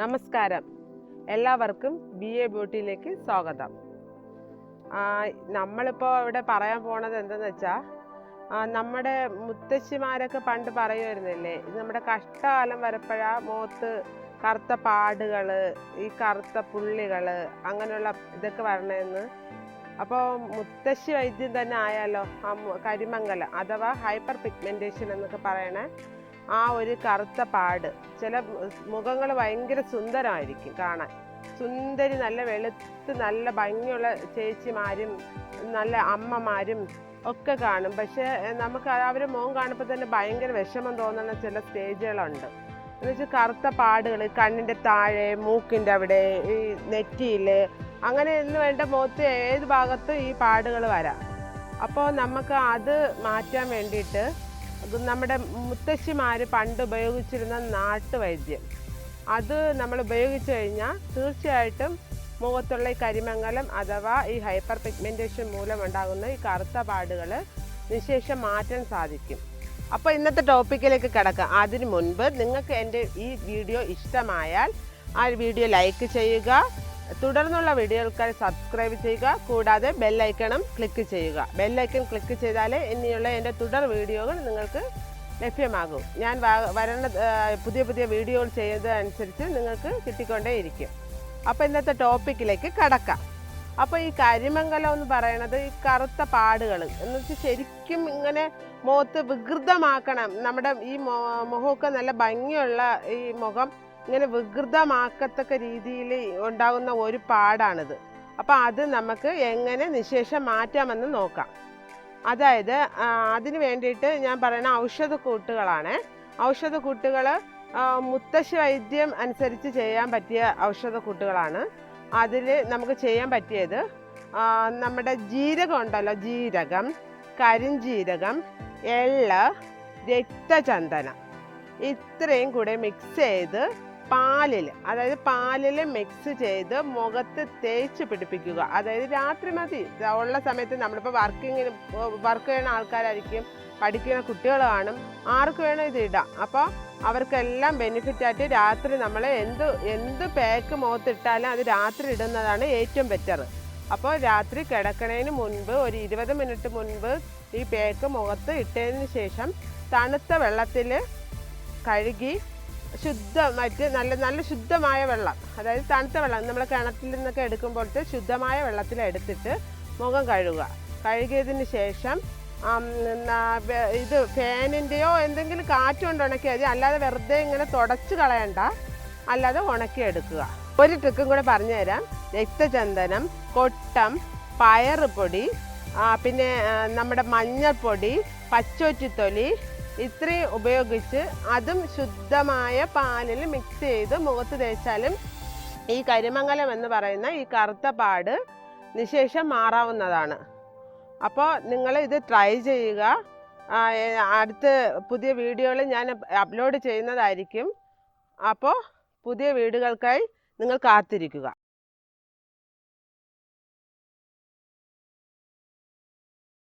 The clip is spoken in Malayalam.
നമസ്കാരം. എല്ലാവർക്കും ബി എ ബ്യൂട്ടിയിലേക്ക് സ്വാഗതം. നമ്മളിപ്പോൾ ഇവിടെ പറയാൻ പോണത് എന്തെന്ന് വെച്ചാൽ നമ്മുടെ മുത്തശ്ശിമാരൊക്കെ പണ്ട് പറയുമായിരുന്നില്ലേ നമ്മുടെ കഷ്ടകാലം വരപ്പോഴാ മുഖത്ത് കറുത്ത പാടുകൾ ഈ കറുത്ത പുള്ളികൾ അങ്ങനെയുള്ള ഇതൊക്കെ വരണമെന്ന് അപ്പോൾ മുത്തശ്ശി വൈദ്യം തന്നെ ആയാലോ ആ കരിമംഗലം അഥവാ ഹൈപ്പർ പിഗ്മെന്റേഷൻ എന്നൊക്കെ പറയണ ആ ഒരു കറുത്ത പാട്. ചില മുഖങ്ങൾ ഭയങ്കര സുന്ദരമായിരിക്കും കാണാൻ. സുന്ദരി നല്ല വെളുത്ത് നല്ല ഭംഗിയുള്ള ചേച്ചിമാരും നല്ല അമ്മമാരും ഒക്കെ കാണും. പക്ഷേ നമുക്ക് അവരെ മുഖം കാണുമ്പോൾ തന്നെ ഭയങ്കര വിഷമം തോന്നുന്ന ചില സ്റ്റേജുകളുണ്ട്. എന്ന് വെച്ചാൽ കറുത്ത പാടുകൾ കണ്ണിന്റെ താഴെ മൂക്കിന്റെ അവിടെ ഈ നെറ്റിയിൽ അങ്ങനെ എന്ന് വേണ്ട മുഖത്ത് ഏത് ഭാഗത്തും ഈ പാടുകൾ വരാം. അപ്പോൾ നമുക്ക് അത് മാറ്റാൻ വേണ്ടിയിട്ട് നമ്മുടെ മുത്തശ്ശിമാർ പണ്ട് ഉപയോഗിച്ചിരുന്ന നാട്ടുവൈദ്യം. അത് നമ്മൾ ഉപയോഗിച്ച് കഴിഞ്ഞാൽ തീർച്ചയായിട്ടും മുഖത്തുള്ള ഈ കരിമംഗലം അഥവാ ഈ ഹൈപ്പർ പിഗ്മെന്റേഷൻ മൂലം ഉണ്ടാകുന്ന ഈ കറുത്ത പാടുകൾ നിശേഷം മാറ്റാൻ സാധിക്കും. അപ്പോൾ ഇന്നത്തെ ടോപ്പിക്കിലേക്ക് കിടക്കാം. അതിന് മുൻപ് നിങ്ങൾക്ക് എന്റെ ഈ വീഡിയോ ഇഷ്ടമായാൽ ആ വീഡിയോ ലൈക്ക് ചെയ്യുക തുടർന്നുള്ള വീഡിയോകൾക്കായി സബ്സ്ക്രൈബ് ചെയ്യുക. കൂടാതെ ബെല്ലൈക്കണം ക്ലിക്ക് ചെയ്യുക. ബെല്ലൈക്കൺ ക്ലിക്ക് ചെയ്താലേ ഇനിയുള്ള എന്റെ തുടർ വീഡിയോകൾ നിങ്ങൾക്ക് ലഭ്യമാകും. ഞാൻ വരണ പുതിയ പുതിയ വീഡിയോകൾ ചെയ്യുന്നതനുസരിച്ച് നിങ്ങൾക്ക് കിട്ടിക്കൊണ്ടേയിരിക്കും. അപ്പോൾ ഇന്നത്തെ ടോപ്പിക്കിലേക്ക് കടക്കാം. അപ്പോൾ ഈ കരിമംഗലം എന്ന് പറയുന്നത് ഈ കറുത്ത പാടുകൾ എന്ന് വെച്ചാൽ ശരിക്കും ഇങ്ങനെ മുഖത്ത് വികൃതമാക്കണം. നമ്മുടെ ഈ മുഖമൊക്കെ നല്ല ഭംഗിയുള്ള ഈ മുഖം ഇങ്ങനെ വികൃതമാക്കത്തക്ക രീതിയിൽ ഉണ്ടാകുന്ന ഒരു പാടാണിത്. അപ്പോൾ അത് നമുക്ക് എങ്ങനെ നിശേഷം മാറ്റാമെന്ന് നോക്കാം. അതായത് അതിന് വേണ്ടിയിട്ട് ഞാൻ പറയുന്ന ഔഷധക്കൂട്ടുകളാണ്. ഔഷധക്കൂട്ടുകൾ മുത്തശ്ശി വൈദ്യം അനുസരിച്ച് ചെയ്യാൻ പറ്റിയ ഔഷധക്കൂട്ടുകളാണ്. അതിൽ നമുക്ക് ചെയ്യാൻ പറ്റിയത് നമ്മുടെ ജീരകം ഉണ്ടല്ലോ ജീരകം കരിഞ്ജീരകം എള്ള് രക്തചന്ദനം. ഇത്രയും കൂടെ മിക്സ് ചെയ്ത് പാലിൽ അതായത് പാലിൽ മിക്സ് ചെയ്ത് മുഖത്ത് തേച്ച് പിടിപ്പിക്കുക. അതായത് രാത്രി മതി. ഉള്ള സമയത്ത് നമ്മളിപ്പോൾ വർക്കിങ്ങിന് വർക്ക് ചെയ്യുന്ന ആൾക്കാരായിരിക്കും പഠിക്കുന്ന കുട്ടികൾ കാണും ആർക്ക് വേണം ഇത് ഇടാം. അപ്പോൾ അവർക്കെല്ലാം ബെനിഫിറ്റ് ആയിട്ട് രാത്രി നമ്മൾ എന്ത് എന്ത് പാക്ക് മുഖത്തിട്ടാലും അത് രാത്രി ഇടുന്നതാണ് ഏറ്റവും ബെറ്റർ അപ്പോൾ രാത്രി കിടക്കണതിന് മുൻപ് ഒരു ഇരുപത് മിനിറ്റ് മുൻപ് ഈ പാക്ക് മുഖത്ത് ഇട്ടതിന് ശേഷം തണുത്ത വെള്ളത്തിൽ കഴുകി ശുദ്ധമായിട്ട് നല്ല നല്ല ശുദ്ധമായ വെള്ളം. അതായത് തണുത്ത വെള്ളം. നമ്മൾ കിണറ്റിൽ നിന്നൊക്കെ എടുക്കുമ്പോഴത്തെ ശുദ്ധമായ വെള്ളത്തിൽ എടുത്തിട്ട് മുഖം കഴുകുക. കഴുകിയതിന് ശേഷം ഇത് ഫാനിന്റെയോ എന്തെങ്കിലും കാറ്റ് കൊണ്ട് ഉണക്കിയാൽ അല്ലാതെ വെറുതെ ഇങ്ങനെ തുടച്ച് കളയണ്ട. അല്ലാതെ ഉണക്കിയെടുക്കുക. ഒരു ട്രിക്കും കൂടെ പറഞ്ഞുതരാം. രക്തചന്ദനം കൊട്ടം പയറുപൊടി പൊടി പിന്നെ നമ്മുടെ മഞ്ഞൾപ്പൊടി പച്ചൊറ്റിത്തൊലി ഇത്രയും ഉപയോഗിച്ച് അതും ശുദ്ധമായ പാലിൽ മിക്സ് ചെയ്ത് മുഖത്ത് തേച്ചാലും ഈ കരിമംഗലം എന്ന് പറയുന്ന ഈ കറുത്ത പാട് നിശേഷം മാറാവുന്നതാണ്. അപ്പോൾ നിങ്ങൾ ഇത് ട്രൈ ചെയ്യുക. അടുത്ത് പുതിയ വീഡിയോകൾ ഞാൻ അപ്ലോഡ് ചെയ്യുന്നതായിരിക്കും. അപ്പോൾ പുതിയ വീടുകൾക്കായി നിങ്ങൾ കാത്തിരിക്കുക.